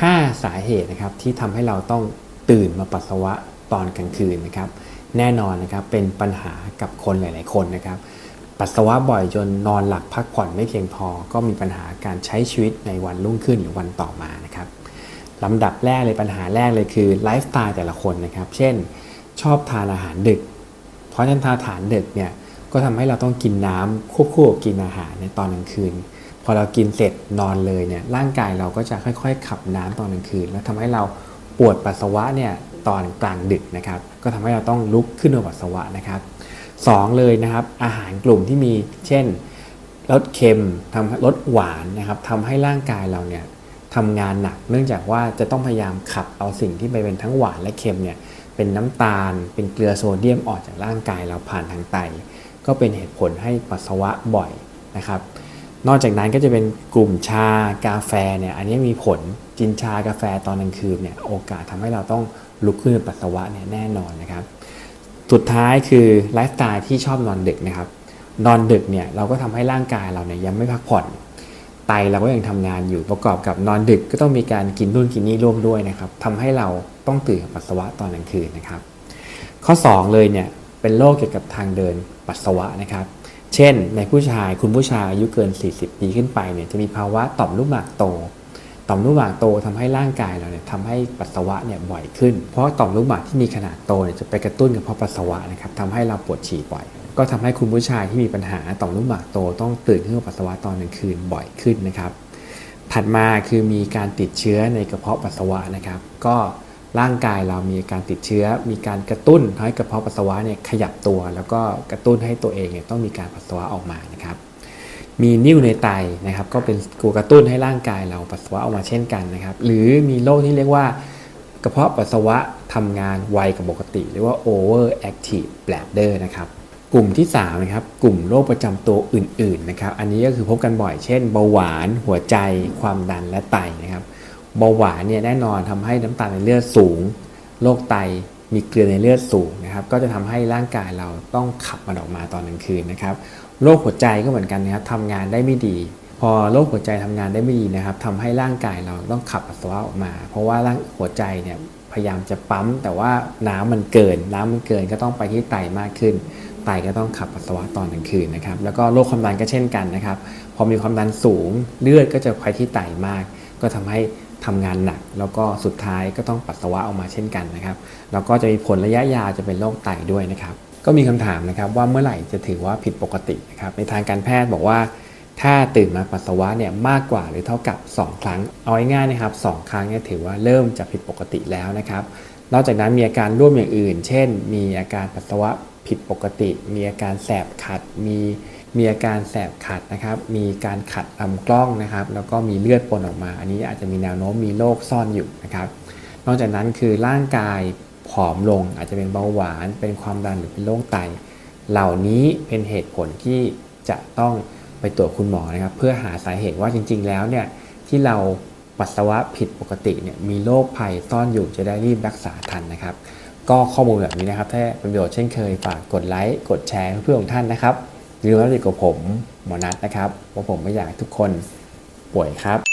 5 สาเหตุนะครับที่ทำให้เราต้องตื่นมาปัสสาวะตอนกลางคืนนะครับ แน่นอนนะครับเป็นปัญหากับคนหลาย ๆ คนนะครับ ปัสสาวะบ่อยจนนอนหลับพักผ่อนไม่เพียงพอ ก็มีปัญหาการใช้ชีวิตในวันรุ่งขึ้นหรือวันต่อมานะครับลำดับแรกเลยปัญหาแรกเลยคือไลฟ์สไตล์แต่ละคนนะครับ เช่น ชอบทานอาหารดึก เพราะฉะนั้นทานอาหารดึกเนี่ยก็ทำให้เราต้องกินน้ำควบคู่กับกินอาหารในตอนกลางคืน พอเรากินเสร็จนอนเลยเนี่ยร่างกายเราก็จะค่อยๆ ขับน้ำตอนกลางคืน แล้วทำให้เราปวดปัสสาวะเนี่ยตอนกลางดึกนะครับ ก็ทำให้เราต้องลุกขึ้นมาปัสสาวะนะครับสองเลยนะครับ อาหารกลุ่มที่มีเช่นรสเค็มทำรสหวานนะครับทำให้ร่างกายเราเนี่ยทำงานหนัก เนื่องจากว่าจะต้องพยายามขับเอาสิ่งที่ไปเป็นทั้งหวานและเค็มเนี่ยเป็นน้ำตาล เป็นเกลือโซเดียมออกจากร่างกายเราผ่านทางไต ก็เป็นเหตุผลให้ปัสสาวะบ่อยนะครับ นอกจากนั้นก็จะเป็นกลุ่มชากาแฟเนี่ยอันนี้มีผลกินชากาแฟตอนกลางคืนเนี่ยโอกาสทำให้เราต้องลุกขึ้นปัสสาวะเนี่ยแน่นอนนะครับ สุดท้ายคือไลฟ์สไตล์ที่ชอบนอนดึกนะครับ นอนดึกเนี่ยเราก็ทำให้ร่างกายเราเนี่ยยังไม่พักผ่อนไตเราก็ยังทำงานอยู่ประกอบกับนอนดึกก็ต้องมีการกินนู่นกินนี่ร่วมด้วยนะครับทำให้เราต้องตื่นปัสสาวะตอนกลางคืนนะครับ ข้อ 2 เลยเนี่ยเป็นโรคเกี่ยวกับทางเดินปัสสาวะนะครับ เช่น ในผู้ชายคุณผู้ชายอายุเกิน 40 ปีขึ้นไปเนี่ยจะมีภาวะต่อมลูกหมากโต ต่อมลูกหมากโตทำให้ร่างกายเราเนี่ยทำให้ปัสสาวะเนี่ยบ่อยขึ้น เพราะต่อมลูกหมากที่มีขนาดโตเนี่ยจะไปกระตุ้นกับเพาะปัสสาวะนะครับทำให้เราปวดฉี่บ่อย ก็ทำให้คุณผู้ชายที่มีปัญหาต่อมลูกหมากโตต้องตื่นขึ้นมาปัสสาวะตอนกลางคืนบ่อยขึ้นนะครับถัดมาคือมีการติดเชื้อในกระเพาะปัสสาวะนะครับ ก็ ร่างกายเรามีการติดเชื้อ มีการกระตุ้นให้กระเพาะปัสสาวะเนี่ยขยับตัว แล้วก็กระตุ้นให้ตัวเองเนี่ยต้องมีการปัสสาวะออกมานะครับ มีนิ่วในไตนะครับ ก็เป็นตัวกระตุ้นให้ร่างกายเราปัสสาวะออกมาเช่นกันนะครับ หรือมีโรคที่เรียกว่ากระเพาะปัสสาวะทำงานไวกว่าปกติเรียกว่า over active bladder นะครับกลุ่มที่3นะครับกลุ่มโรคประจำตัวอื่นๆนะครับอันนี้ก็คือพบกันบ่อยเช่นเบาหวาน หัวใจ ความดันและไตนะครับ เบาหวานเนี่ยแน่นอนทำให้น้ำตาลในเลือดสูงโรคไตมีเกลือในเลือดสูงนะครับ ก็จะทำให้ร่างกายเราต้องขับมันออกมาตอนกลางคืนนะครับโรคหัวใจก็เหมือนกันนะครับทำงานได้ไม่ดี พอโรคหัวใจทำงานได้ไม่ดีนะครับทำให้ร่างกายเราต้องขับปัสสาวะออกมา เพราะว่าร่างหัวใจเนี่ยพยายามจะปั๊ม แต่ว่าน้ำมันเกิน น้ำมันเกินก็ต้องไปที่ไตมากขึ้น ไตก็ต้องขับปัสสาวะตอนกลางคืนนะครับ แล้วก็โรคความดันก็เช่นกันนะครับ พอมีความดันสูงเลือดก็จะไปที่ไตมาก ก็ทำให้ ทำงานหนัก แล้วก็สุดท้ายก็ต้องปัสสาวะออกมาเช่นกันนะครับ แล้วก็จะมีผลระยะยาวจะเป็นโรคไตด้วยนะครับ ก็มีคำถามนะครับว่าเมื่อไหร่จะถือว่าผิดปกตินะครับในทางการแพทย์บอกว่า ถ้าตื่นมาปัสสาวะเนี่ยมากกว่าหรือเท่ากับ 2 ครั้งเอาง่ายๆนะครับ 2 ครั้งเนี่ยถือว่าเริ่มจะผิดปกติแล้วนะครับ นอกจากนั้นมีอาการร่วมอย่างอื่น เช่น มีอาการปัสสาวะผิดปกติ มีอาการแสบขัดมี มีอาการแสบขัดนะครับ มีการขัดลำกล้องนะครับ แล้วก็มีเลือดปนออกมา อันนี้อาจจะมีแนวโน้มมีโรคซ่อนอยู่นะครับ นอกจากนั้นคือร่างกายผอมลง อาจจะเป็นเบาหวาน เป็นความดันหรือเป็นโรคไต เหล่านี้เป็นเหตุผลที่จะต้องไปตรวจคุณหมอนะครับ เพื่อหาสาเหตุว่าจริง ๆ แล้วเนี่ยที่เราปัสสาวะผิดปกติเนี่ยมีโรคภัยซ่อนอยู่จะได้รีบรักษาทันนะครับ ก็ข้อมูลแบบนี้นะครับ ถ้าเป็นประโยชน์เช่นเคยฝากกดไลค์กดแชร์เพื่อนของท่านนะครับ หรือว่าติดกับผมหมอนัทนะครับเพราะผมไม่อยากให้ทุกคนป่วยครับ